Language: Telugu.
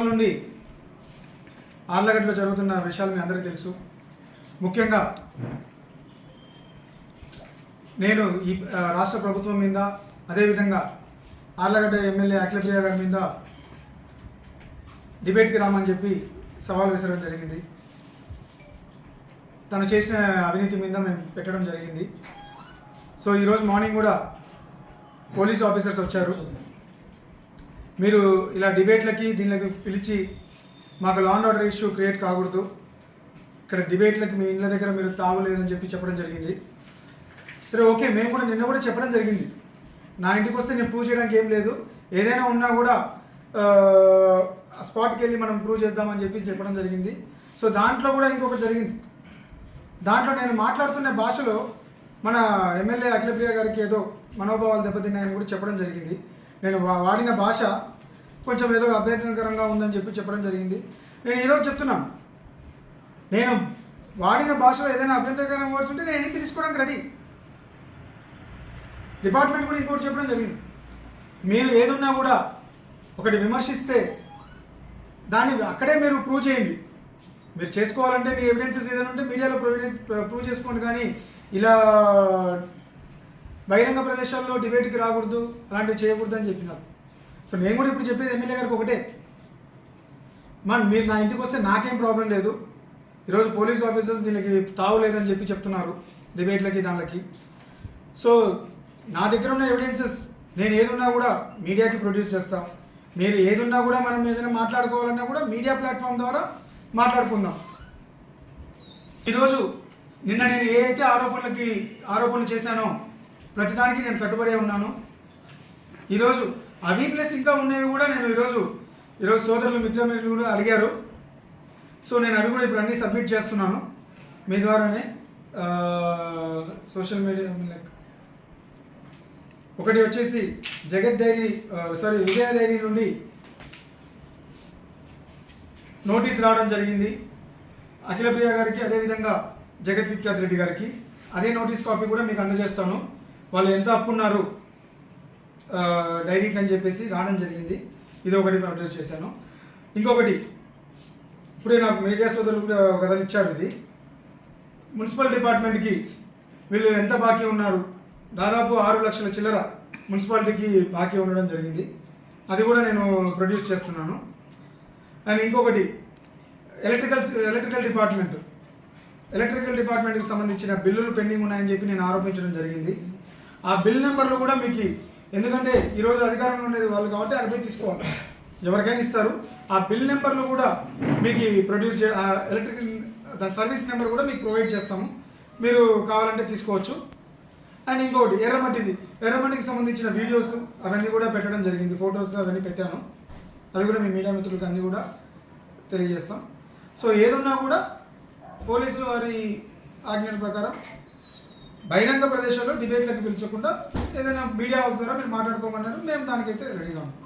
నుండి ఆర్లగడ్డలో జరుగుతున్న విషయాలు మీ అందరికీ తెలుసు. ముఖ్యంగా నేను ఈ రాష్ట్ర ప్రభుత్వం మీద అదేవిధంగా ఆర్లగడ్డ ఎమ్మెల్యే అఖిలప్రియ గారి మీద డిబేట్కి రామని చెప్పి సవాల్ విసరడం జరిగింది. తను చేసిన అవినీతి మీద మేము పెట్టడం జరిగింది. సో ఈరోజు మార్నింగ్ కూడా పోలీస్ ఆఫీసర్స్ వచ్చారు. మీరు ఇలా డిబేట్లకి దీనికి పిలిచి మాకు law and order issue create కాకూడదు. ఇక్కడ డిబేట్లకి మీ ఇండ్ల దగ్గర మీరు తాగులేదని చెప్పి చెప్పడం జరిగింది. సరే ఓకే మేము కూడా నిన్న కూడా చెప్పడం జరిగింది. నా ఇంటికి వస్తే నేను ప్రూవ్ చేయడానికి ఏం లేదు. ఏదైనా ఉన్నా కూడా స్పాట్కి వెళ్ళి మనం ప్రూవ్ చేద్దామని చెప్పి చెప్పడం జరిగింది. సో దాంట్లో కూడా ఇంకొకటి జరిగింది. దాంట్లో నేను మాట్లాడుతున్న భాషలో మన ఎమ్మెల్యే అఖిలప్రియ గారికి ఏదో మనోభావాలు దెబ్బతిన్నాయని కూడా చెప్పడం జరిగింది. నేను వా- వాడిన భాష కొంచెం ఏదో అభ్యంతరకరంగా ఉందని చెప్పి చెప్పడం జరిగింది. నేను ఈరోజు చెప్తున్నాను నేను వాడిన భాషలో ఏదైనా అభ్యంతరకరమైన వర్డ్స్ ఉంటే నేను ఎన్ని తీసుకోవడానికి రెడీ? డిపార్ట్మెంట్ కూడా ఇంకోటి చెప్పడం జరిగింది. మీరు ఏదున్నా కూడా ఒకటి విమర్శిస్తే దాన్ని అక్కడే మీరు ప్రూవ్ చేయండి. మీరు చేసుకోవాలంటే మీ ఎవిడెన్సెస్ ఏదైనా ఉంటే మీడియాలో ప్రొవైడ్ ప్రూవ్ చేసుకోండి కానీ ఇలా బహిరంగ ప్రదేశాల్లో డిబేట్కి రాకూడదు అలాంటివి చేయకూడదు అని చెప్పినారు. సో నేను కూడా ఇప్పుడు చెప్పేది ఎమ్మెల్యే గారికి ఒకటే. మన మీరు నా ఇంటికి వస్తే నాకేం ప్రాబ్లం లేదు. ఈరోజు పోలీస్ ఆఫీసర్స్ దీనికి తావు లేదని చెప్పి చెప్తున్నారు డిబేట్లకి దానికి సో నా దగ్గర ఉన్న ఎవిడెన్సెస్ నేను ఏదున్నా కూడా మీడియాకి ప్రొడ్యూస్ చేస్తా. మీరు ఏదున్నా కూడా మనం ఏదైనా మాట్లాడుకోవాలన్నా కూడా మీడియా ప్లాట్ఫామ్ ద్వారా మాట్లాడుకుందాం. ఈరోజు నిన్న నేను ఏ అయితే ఆరోపణలకి ఆరోపణలు చేశానో ప్రతిదానికి నేను కట్టుబడే ఉన్నాను. ఈరోజు అవి ప్లస్ ఇంకా ఉన్నవి కూడా నేను ఈరోజు ఈరోజు సోదరులు మిత్రమిత్రులు కూడా అడిగారు. సో నేను అవి కూడా ఇప్పుడు అన్నీ సబ్మిట్ చేస్తున్నాను. మీ ద్వారానే సోషల్ మీడియా లైక్ ఒకటి వచ్చేసి Jagat dairy sorry Vijaya dairy నుండి నోటీస్ రావడం జరిగింది. అఖిలప్రియ గారికి అదేవిధంగా జగత్ విఖ్యాత్ రెడ్డి గారికి అదే నోటీస్ కాపీ కూడా మీకు అందజేస్తాను. వాళ్ళు ఎంత అప్పున్నారు డైరీకి అని చెప్పేసి రావడం జరిగింది. ఇది ఒకటి నోటీస్ చేశాను. ఇంకొకటి ఇప్పుడే నాకు మీడియా సోదరులు కూడా ఒక కథలు ఇచ్చారు ఇది. మున్సిపల్ డిపార్ట్మెంట్కి వీళ్ళు ఎంత బాకీ ఉన్నారు దాదాపు ఆరు లక్షల చిల్లర మున్సిపాలిటీకి బాకీ ఉండడం జరిగింది. అది కూడా నేను ప్రొడ్యూస్ చేస్తున్నాను. అండ్ ఇంకొకటి ఎలక్ట్రికల్ ఎలక్ట్రికల్ డిపార్ట్మెంట్. ఎలక్ట్రికల్ డిపార్ట్మెంట్కి సంబంధించిన బిల్లులు పెండింగ్ ఉన్నాయని చెప్పి నేను ఆరోపించడం జరిగింది. ఆ బిల్ నెంబర్లు కూడా మీకు ఎందుకంటే ఈరోజు అధికారంలో ఉండేది వాళ్ళు కాబట్టి అడిగి తీసుకోవాలి. ఎవరికైనా ఇస్తారు. ఆ బిల్ నెంబర్లు కూడా మీకు ప్రొడ్యూస్ చే ఆ ఎలక్ట్రికల్ దాని సర్వీస్ నెంబర్ కూడా మీకు ప్రొవైడ్ చేస్తాము. మీరు కావాలంటే తీసుకోవచ్చు. అండ్ ఇంకోటి ఎర్రమట్టిది. ఎర్రమట్టికి సంబంధించిన వీడియోస్ అవన్నీ కూడా పెట్టడం జరిగింది. ఫొటోస్ అవన్నీ పెట్టాను. అవి కూడా మీ మీడియా మిత్రులకు అన్నీ కూడా తెలియజేస్తాం. సో ఏదున్నా కూడా పోలీసులు వారి ఆజ్ఞల ప్రకారం బహిరంగ ప్రదేశాల్లో డిబేట్లకు పిలిచకుండా ఏదైనా మీడియా హౌస్ ద్వారా మీరు మాట్లాడుకోమన్నారు మేము దానికైతే రెడీగా ఉన్నాం.